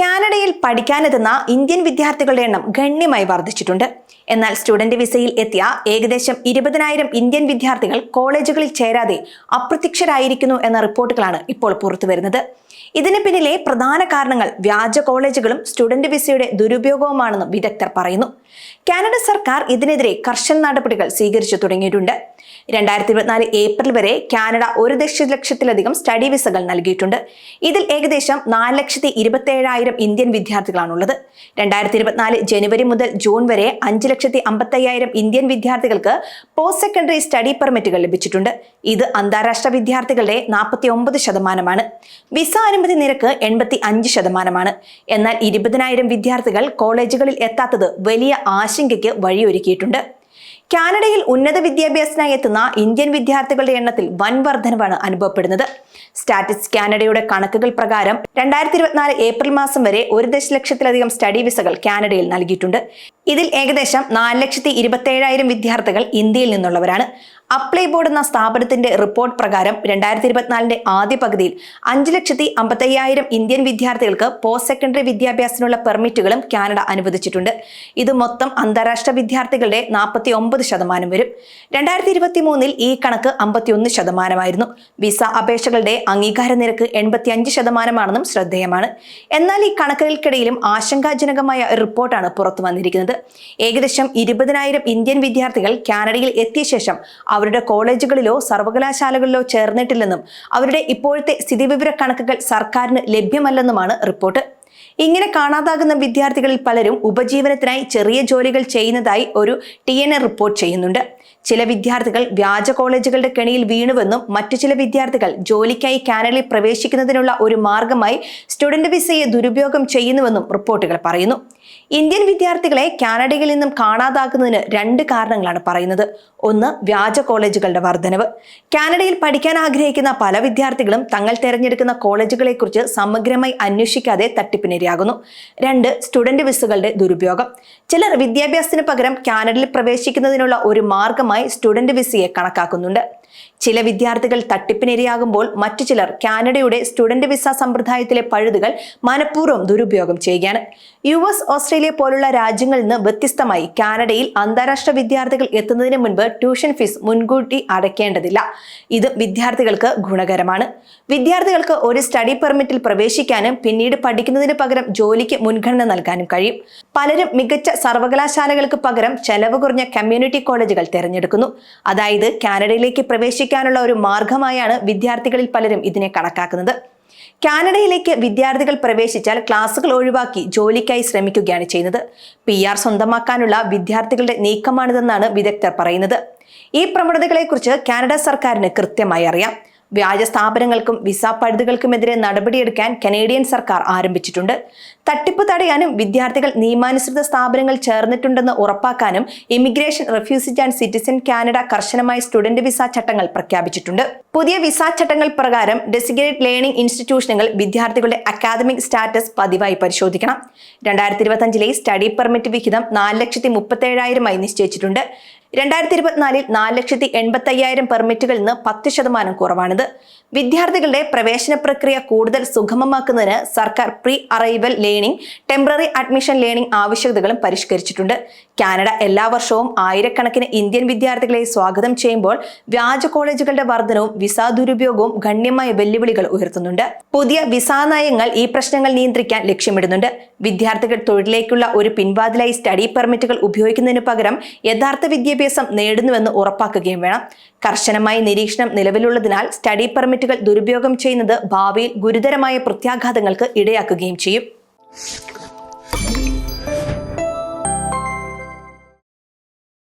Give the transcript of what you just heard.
കാനഡയിൽ പഠിക്കാനെത്തുന്ന ഇന്ത്യൻ വിദ്യാർത്ഥികളുടെ എണ്ണം ഗണ്യമായി വർദ്ധിച്ചിട്ടുണ്ട്. എന്നാൽ സ്റ്റുഡന്റ് വിസയിൽ എത്തിയ ഏകദേശം ഇരുപതിനായിരം ഇന്ത്യൻ വിദ്യാർത്ഥികൾ കോളേജുകളിൽ ചേരാതെ അപ്രത്യക്ഷരായിരിക്കുന്നു എന്ന റിപ്പോർട്ടുകളാണ് ഇപ്പോൾ പുറത്തുവരുന്നത് ഇതിന് പിന്നിലെ പ്രധാന കാരണങ്ങൾ വ്യാജ കോളേജുകളും സ്റ്റുഡന്റ് വിസയുടെ ദുരുപയോഗവുമാണെന്നും വിദഗ്ധർ പറയുന്നു. കാനഡ സർക്കാർ ഇതിനെതിരെ കർശന നടപടികൾ സ്വീകരിച്ചു തുടങ്ങിയിട്ടുണ്ട്. രണ്ടായിരത്തി ഇരുപത്തിനാല് ഏപ്രിൽ വരെ കാനഡ ഒരു ദശലക്ഷത്തിലധികം സ്റ്റഡി വിസകൾ നൽകിയിട്ടുണ്ട്. ഇതിൽ ഏകദേശം നാല് ലക്ഷത്തി ഇരുപത്തി ഏഴായിരം ഇന്ത്യൻ വിദ്യാർത്ഥികളാണുള്ളത്. രണ്ടായിരത്തി ഇരുപത്തിനാല് ജനുവരി മുതൽ ജൂൺ വരെ അഞ്ച് ലക്ഷത്തി അമ്പത്തി അയ്യായിരം ഇന്ത്യൻ വിദ്യാർത്ഥികൾക്ക് പോസ്റ്റ് സെക്കൻഡറി സ്റ്റഡി പെർമിറ്റുകൾ ലഭിച്ചിട്ടുണ്ട്. ഇത് അന്താരാഷ്ട്ര വിദ്യാർത്ഥികളുടെ നാൽപ്പത്തി ഒമ്പത് ശതമാനമാണ്. വിസ അനുമതി നിരക്ക് എൺപത്തി അഞ്ച് ശതമാനമാണ്. എന്നാൽ ഇരുപതിനായിരം വിദ്യാർത്ഥികൾ കോളേജുകളിൽ എത്താത്തത് വലിയ ആശങ്കയ്ക്ക് വഴിയൊരുക്കിയിട്ടുണ്ട്. കാനഡയിൽ ഉന്നത വിദ്യാഭ്യാസത്തിനായി എത്തുന്ന ഇന്ത്യൻ വിദ്യാർത്ഥികളുടെ എണ്ണത്തിൽ വൻ വർധനവാണ് അനുഭവപ്പെടുന്നത്. സ്റ്റാറ്റിസ് കാനഡയുടെ കണക്കുകൾ പ്രകാരം രണ്ടായിരത്തി ഇരുപത്തിനാല് ഏപ്രിൽ മാസം വരെ ഒരു ദശലക്ഷത്തിലധികം സ്റ്റഡി വിസകൾ കാനഡയിൽ നൽകിയിട്ടുണ്ട്. ഇതിൽ ഏകദേശം നാല് ലക്ഷത്തി ഇരുപത്തേഴായിരം വിദ്യാർത്ഥികൾ ഇന്ത്യയിൽ നിന്നുള്ളവരാണ്. അപ്ലൈ ബോർഡ് എന്ന സ്ഥാപനത്തിന്റെ റിപ്പോർട്ട് പ്രകാരം രണ്ടായിരത്തി ഇരുപത്തിനാലിന്റെ ആദ്യ പകുതിയിൽ അഞ്ച് ലക്ഷത്തി അമ്പത്തയ്യായിരം ഇന്ത്യൻ വിദ്യാർത്ഥികൾക്ക് പോസ്റ്റ് സെക്കൻഡറി വിദ്യാഭ്യാസത്തിനുള്ള പെർമിറ്റുകളും കാനഡ അനുവദിച്ചിട്ടുണ്ട്. ഇത് മൊത്തം അന്താരാഷ്ട്ര വിദ്യാർത്ഥികളുടെ നാൽപ്പത്തി ഒമ്പത് ശതമാനം വരും. രണ്ടായിരത്തി ഇരുപത്തി മൂന്നിൽ ഈ കണക്ക് അമ്പത്തിയൊന്ന് ശതമാനമായിരുന്നു. വിസ അപേക്ഷകളുടെ അംഗീകാര നിരക്ക് എൺപത്തി അഞ്ച് ശതമാനമാണെന്നും ശ്രദ്ധേയമാണ്. എന്നാൽ ഈ കണക്കുകൾക്കിടയിലും ആശങ്കാജനകമായ റിപ്പോർട്ടാണ് പുറത്തു വന്നിരിക്കുന്നത്. ഏകദേശം ഇരുപതിനായിരം ഇന്ത്യൻ വിദ്യാർത്ഥികൾ കാനഡയിൽ എത്തിയ ശേഷം അവരുടെ കോളേജുകളിലോ സർവകലാശാലകളിലോ ചേർന്നിട്ടില്ലെന്നും അവരുടെ ഇപ്പോഴത്തെ സ്ഥിതിവിവര കണക്കുകൾ സർക്കാരിന് ലഭ്യമല്ലെന്നുമാണ് റിപ്പോർട്ട്. ഇങ്ങനെ കാണാതാകുന്ന വിദ്യാർത്ഥികളിൽ പലരും ഉപജീവനത്തിനായി ചെറിയ ജോലികൾ ചെയ്യുന്നതായി ഒരു ടി റിപ്പോർട്ട് ചെയ്യുന്നുണ്ട്. ചില വിദ്യാർത്ഥികൾ വ്യാജ കോളേജുകളുടെ കെണിയിൽ വീണുവെന്നും മറ്റു ചില വിദ്യാർത്ഥികൾ ജോലിക്കായി കാനഡയിൽ പ്രവേശിക്കുന്നതിനുള്ള ഒരു മാർഗമായി സ്റ്റുഡന്റ് വിസയെ ദുരുപയോഗം ചെയ്യുന്നുവെന്നും റിപ്പോർട്ടുകൾ പറയുന്നു. ഇന്ത്യൻ വിദ്യാർത്ഥികളെ കാനഡയിൽ നിന്നും കാണാതാക്കുന്നതിന് രണ്ട് കാരണങ്ങളാണ് പറയുന്നത്. ഒന്ന് വ്യാജ കോളേജുകളുടെ വർധനവ്. കാനഡയിൽ പഠിക്കാൻ ആഗ്രഹിക്കുന്ന പല വിദ്യാർത്ഥികളും തങ്ങൾ തിരഞ്ഞെടുക്കുന്ന കോളേജുകളെക്കുറിച്ച് സമഗ്രമായി അന്വേഷിക്കാതെ തട്ടിപ്പിനിരയാകുന്നു. രണ്ട് സ്റ്റുഡന്റ് വിസകളുടെ ദുരുപയോഗം. ചിലർ വിദ്യാഭ്യാസത്തിന് പകരം കാനഡയിൽ പ്രവേശിക്കുന്നതിനുള്ള ഒരു മാർഗമായി സ്റ്റുഡന്റ് വിസയെ കണക്കാക്കുന്നുണ്ട്. ചില വിദ്യാർത്ഥികൾ തട്ടിപ്പിനിരയാകുമ്പോൾ മറ്റു ചിലർ കാനഡയുടെ സ്റ്റുഡന്റ് വിസ സമ്പ്രദായത്തിലെ പഴുതുകൾ മനഃപൂർവം ദുരുപയോഗം ചെയ്യുകയാണ്. യു എസ് ഓസ്ട്രേലിയ പോലുള്ള രാജ്യങ്ങളിൽ നിന്ന് വ്യത്യസ്തമായി കാനഡയിൽ അന്താരാഷ്ട്ര വിദ്യാർത്ഥികൾ എത്തുന്നതിന് മുൻപ് ട്യൂഷൻ ഫീസ് മുൻകൂട്ടി അടയ്ക്കേണ്ടതില്ല. ഇത് വിദ്യാർത്ഥികൾക്ക് ഗുണകരമാണ്. വിദ്യാർത്ഥികൾക്ക് ഒരു സ്റ്റഡി പെർമിറ്റിൽ പ്രവേശിക്കാനും പിന്നീട് പഠിക്കുന്നതിന് പകരം ജോലിക്ക് മുൻഗണന നൽകാനും കഴിയും. പലരും മികച്ച സർവകലാശാലകൾക്ക് പകരം ചെലവ് കുറഞ്ഞ കമ്മ്യൂണിറ്റി കോളേജുകൾ തിരഞ്ഞെടുക്കുന്നു. അതായത് കാനഡയിലേക്ക് പ്രവേശിക്കാനുള്ള ഒരു മാർഗമായാണ് വിദ്യാർത്ഥികളിൽ പലരും ഇതിനെ കണക്കാക്കുന്നത്. കാനഡയിലേക്ക് വിദ്യാർത്ഥികൾ പ്രവേശിച്ചാൽ ക്ലാസുകൾ ഒഴിവാക്കി ജോലിക്കായി ശ്രമിക്കുകയാണ് ചെയ്യുന്നത്. പി ആർ സ്വന്തമാക്കാനുള്ള വിദ്യാർത്ഥികളുടെ നീക്കമാണിതെന്നാണ് വിദഗ്ധർ പറയുന്നത്. ഈ പ്രവണതകളെക്കുറിച്ച് കാനഡ സർക്കാരിന് കൃത്യമായി അറിയാം. വ്യാജ സ്ഥാപനങ്ങൾക്കും വിസ പഴുതുകൾക്കുമെതിരെ നടപടിയെടുക്കാൻ കനേഡിയൻ സർക്കാർ ആരംഭിച്ചിട്ടുണ്ട്. തട്ടിപ്പ് തടയാനും വിദ്യാർത്ഥികൾ നിയമാനുസൃത സ്ഥാപനങ്ങൾ ചേർന്നിട്ടുണ്ടെന്ന് ഉറപ്പാക്കാനും immigration refugees and citizen Canada കർശനമായ സ്റ്റുഡന്റ് വിസ ചട്ടങ്ങൾ പ്രഖ്യാപിച്ചിട്ടുണ്ട്. പുതിയ വിസ ചട്ടങ്ങൾ പ്രകാരം ഡെസിഗ്നേറ്റ് ലേണിംഗ് ഇൻസ്റ്റിറ്റ്യൂഷനുകൾ വിദ്യാർത്ഥികളുടെ അക്കാദമിക് സ്റ്റാറ്റസ് പതിവായി പരിശോധിക്കണം. രണ്ടായിരത്തി ഇരുപത്തി സ്റ്റഡി പെർമിറ്റ് വിഹിതം നാല് ലക്ഷത്തി മുപ്പത്തേഴായിരമായി നിശ്ചയിച്ചിട്ടുണ്ട്. രണ്ടായിരത്തി ഇരുപത്തിനാലിൽ നാല് ലക്ഷത്തി എൺപത്തി അയ്യായിരം പെർമിറ്റുകളിൽ നിന്ന് പത്ത് ശതമാനം കുറവാണിത്. വിദ്യാർത്ഥികളുടെ പ്രവേശന പ്രക്രിയ കൂടുതൽ സുഗമമാക്കുന്നതിന് സർക്കാർ pre arrival learning temporary admission learning ആവശ്യകതകളും പരിഷ്കരിച്ചിട്ടുണ്ട്. കാനഡ എല്ലാ വർഷവും ആയിരക്കണക്കിന് ഇന്ത്യൻ വിദ്യാർത്ഥികളെ സ്വാഗതം ചെയ്യുമ്പോൾ വ്യാജ കോളേജുകളുടെ വർധനവും വിസ ദുരുപയോഗവും ഗണ്യമായ വെല്ലുവിളികൾ ഉയർത്തുന്നുണ്ട്. പുതിയ വിസ നയങ്ങൾ ഈ പ്രശ്നങ്ങൾ നിയന്ത്രിക്കാൻ ലക്ഷ്യമിടുന്നുണ്ട്. വിദ്യാർത്ഥികൾ തൊഴിലേക്കുള്ള ഒരു പിൻവാതിലായി സ്റ്റഡി പെർമിറ്റുകൾ ഉപയോഗിക്കുന്നതിന് പകരം യഥാർത്ഥ വിദ്യാഭ്യാസം നേടുന്നുവെന്ന് ഉറപ്പാക്കുകയും വേണം. കർശനമായ നിരീക്ഷണം നിലവിലുള്ളതിനാൽ സ്റ്റഡി പെർമിറ്റുകൾ ദുരുപയോഗം ചെയ്യുന്നത് ഭാവിയിൽ ഗുരുതരമായ പ്രത്യാഘാതങ്ങൾക്ക് ഇടയാക്കുകയും ചെയ്യും.